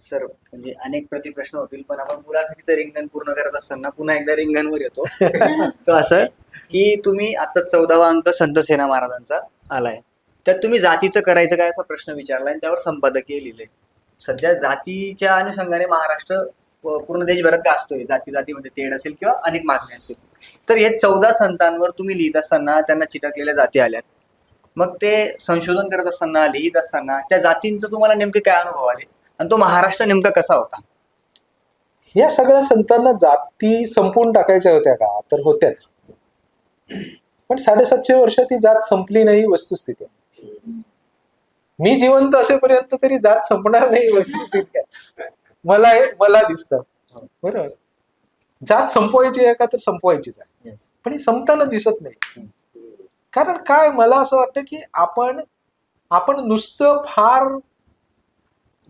Sir म्हणजे अनेक प्रतिप्रश्न होतील पण आपण मुलाखतीचं रिंगण पूर्ण करत असताना पुन्हा एकदा रिंगणवर येतो. तो असं की तुम्ही आता चौदावा अंक संत सेना महाराजांचा आलाय. त्यात तुम्ही जातीचं करायचं काय असा प्रश्न विचारलाय आणि त्यावर संपादकीय लिहिलंय. सध्या जातीच्या अनुषंगाने महाराष्ट्र पूर्ण देशभरात गाजतोय. जाती जातीमध्ये तेढ असेल किंवा अनेक मागण्या असतील. तर हे चौदा संतांवर तुम्ही लिहित असताना त्यांना चिटकलेल्या जाती आल्यात. मग ते संशोधन करत असताना लिहित असताना त्या जातींचा तुम्हाला नेमके काय अनुभव आले? आणि तो महाराष्ट्र नेमका कसा होता? या सगळ्या संतांना जाती संपवून टाकायच्या होत्या का? तर होत्याच. पण साडेसातशे वर्ष ती जात संपली नाही वस्तुस्थिती. मी जिवंत असेपर्यंत तरी जात संपणार नाही वस्तुस्थिती. मला हे मला दिसतं. बरोबर जात संपवायची आहे का तर संपवायचीच आहे. पण ही संपताना दिसत नाही. कारण काय? मला असं वाटतं की आपण आपण नुसतं फार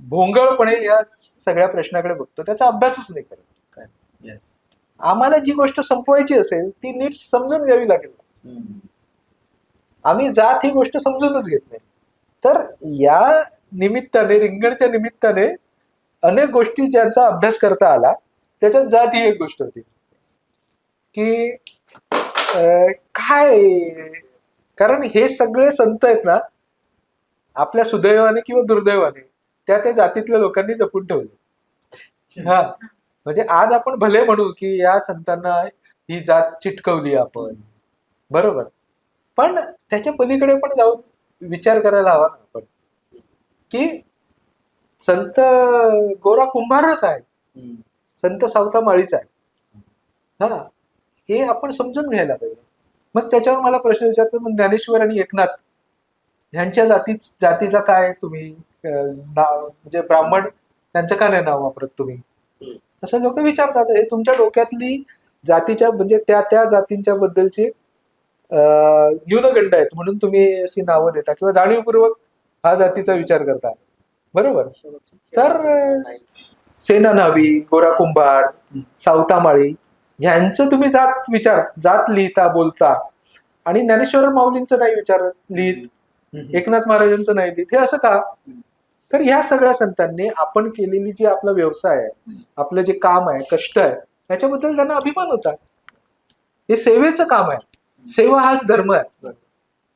भोंगळपणे या सगळ्या प्रश्नाकडे बघतो. त्याचा अभ्यासच नाही करत. येस आम्हाला जी गोष्ट संपवायची असेल ती नीट समजून घ्यावी लागेल. आम्ही जात ही गोष्ट समजूनच घेत नाही. तर या निमित्ताने रिंगणच्या निमित्ताने अनेक गोष्टी ज्यांचा अभ्यास करता आला त्याच्यात जात ही एक गोष्ट होती. की काय? कारण हे सगळे संत आहेत ना आपल्या सुदैवाने किंवा दुर्दैवाने त्या त्या जातीतल्या लोकांनी जपून ठेवले. हा. म्हणजे आज आपण भले म्हणू की या संतांना ही जात चिटकवली आपण. बरोबर. पण त्याच्या पलीकडे पण जाऊन विचार करायला हवा ना आपण. की संत गोरा कुंभारच आहे. संत सावता माळीच आहे. हा. हे आपण समजून घ्यायला पाहिजे. मग त्याच्यावर मला प्रश्न विचारतो मग ज्ञानेश्वर आणि एकनाथ ह्यांच्या जाती जातीचा काय तुम्ही? म्हणजे ब्राह्मण त्यांचं का नाही नाव वापरत तुम्ही? असं लोक विचारतात हे तुमच्या डोक्यातली जातीच्या म्हणजे त्या त्या जातींच्या बद्दलची न्यूनगंड आहेत म्हणून तुम्ही अशी नावं देता किंवा जाणीवपूर्वक हा जातीचा विचार करता. बरोबर? तर सेना नावी गोरा कुंभार सावतामाळी ह्यांचं तुम्ही जात विचार जात लिहिता बोलता. आणि ज्ञानेश्वर माऊलींचं नाही विचारत लिहित. एकनाथ महाराजांचं नाही लिहित. हे असं का? तर ह्या सगळ्या संतांनी आपण केलेली जी आपला व्यवसाय आहे आपलं जे काम आहे कष्ट आहे त्याच्याबद्दल त्यांना अभिमान होता. हे सेवेचं काम आहे. सेवा हाच धर्म आहे.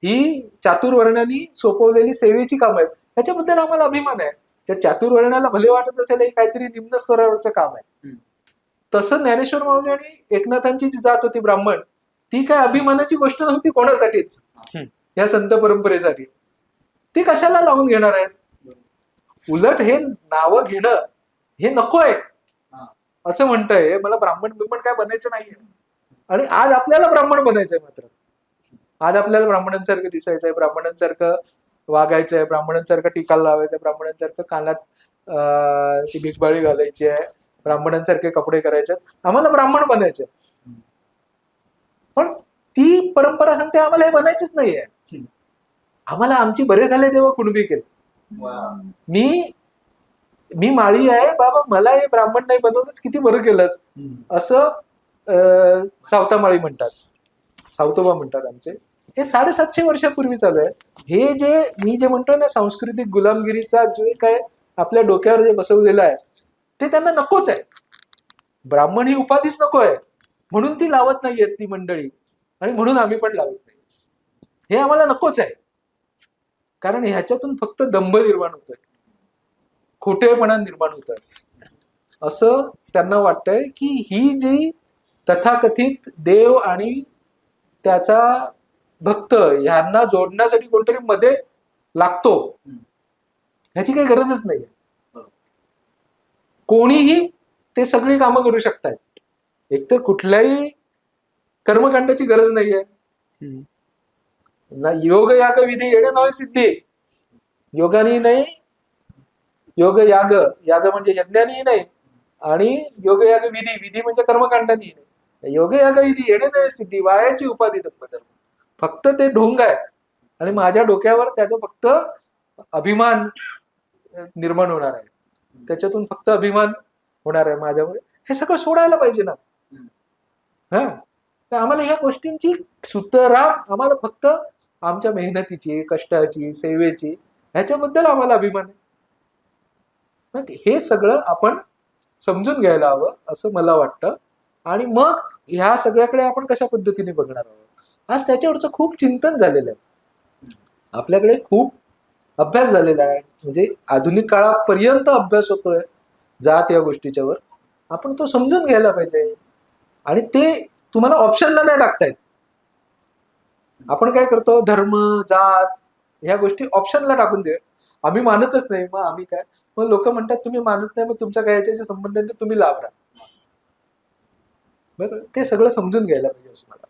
ही चातुर्वर्णानी सोपवलेली सेवेची काम आहेत. त्याच्याबद्दल आम्हाला अभिमान आहे. त्या चातुर्वर्णाला भले वाटत असेल हे काहीतरी निम्न स्तरावरचं काम आहे. तसं ज्ञानेश्वर माऊली आणि एकनाथांची जी जात होती ब्राह्मण ती काय अभिमानाची गोष्ट नव्हती कोणासाठीच. या संत परंपरेसाठी. ती कशाला लावून घेणार आहेत? उलट हे नावं घेणं हे नको आहे. असं म्हणतंय. मला ब्राह्मण बिह्मण काय बनायचं नाहीये. आणि आज आपल्याला ब्राह्मण बनायचंय मात्र. आज आपल्याला ब्राह्मणांसारखं दिसायचंय ब्राह्मणांसारखं वागायचंय ब्राह्मणांसारखं टिकाला लावायचंय ब्राह्मणांसारखं कानात अं, ती भिकबाळी घालायची आहे ब्राह्मणांसारखे कपडे करायचे. आम्हाला ब्राह्मण बनायचंय. पण ती परंपरा सांगते आम्हाला हे बनायचंच नाहीये. आम्हाला आमची बरे झाले तेव्हा कुणबी केलं. मी मी माळी आहे बाबा मला हे ब्राह्मण नाही बनवलंच किती बरं केलंस? असं अं, सावतामाळी म्हणतात. सावतोबा म्हणतात आमचे. हे साडेसातशे वर्षापूर्वी चालू आहे. हे जे मी जे म्हणतोय ना सांस्कृतिक गुलामगिरीचा जे काय आपल्या डोक्यावर जे बसवलेलं आहे ते त्यांना नकोच आहे. ब्राह्मण ही उपाधीच नको आहे. म्हणून ती लावत नाहीयेत ती मंडळी. आणि म्हणून आम्ही पण लावत नाही. हे आम्हाला नकोच आहे. कारण ह्याच्यातून फक्त दंभ निर्माण होतोय. खोटेपणा निर्माण होतोय. असं त्यांना वाटतंय की ही जी तथाकथित देव आणि त्याचा भक्त ह्यांना जोडण्यासाठी कोणतरी मध्ये लागतो ह्याची काही गरजच नाही. कोणीही ते सगळी कामं करू शकतात एकतर कुठल्याही कर्मकांडाची गरज नाहीये. ना योग याग विधी? येणे नव्हे सिद्धी. योगानी नाही योग याग. याग म्हणजे यज्ञानी नाही आणि योग याग विधी. विधी म्हणजे कर्मकांडानी नाही. योग याग विधी येणे नव्हे सिद्धी वायाची उपाधी धर्म फक्त ते ढोंग आहे. आणि माझ्या डोक्यावर त्याचं फक्त अभिमान निर्माण होणार आहे. त्याच्यातून फक्त अभिमान होणार आहे माझ्यामध्ये. हे सगळं सोडायला पाहिजे ना. हा? तर आम्हाला ह्या गोष्टींची सुतराम आम्हाला फक्त आमच्या मेहनतीची कष्टाची सेवेची ह्याच्याबद्दल आम्हाला अभिमान आहे. मग हे सगळं आपण समजून घ्यायला हवं असं मला वाटतं. आणि मग ह्या सगळ्याकडे आपण कशा पद्धतीने बघणार आहोत? आज त्याच्यावरचं खूप चिंतन झालेलं आहे. आपल्याकडे खूप अभ्यास झालेला आहे. म्हणजे आधुनिक काळापर्यंत अभ्यास होतोय जात या गोष्टीच्यावर. आपण तो समजून घ्यायला पाहिजे. आणि ते तुम्हाला ऑप्शनला नाही टाकतायत आपण काय करतो? धर्म जात ह्या गोष्टी ऑप्शनला टाकून दे आम्ही मानतच नाही मग आम्ही काय? मग लोक म्हणतात तुम्ही मानत नाही मग तुमच्या काय याच्याशी संबंध आहे तुम्ही लाभ राहा. बरं? ते सगळं समजून घ्यायला पाहिजे असं मला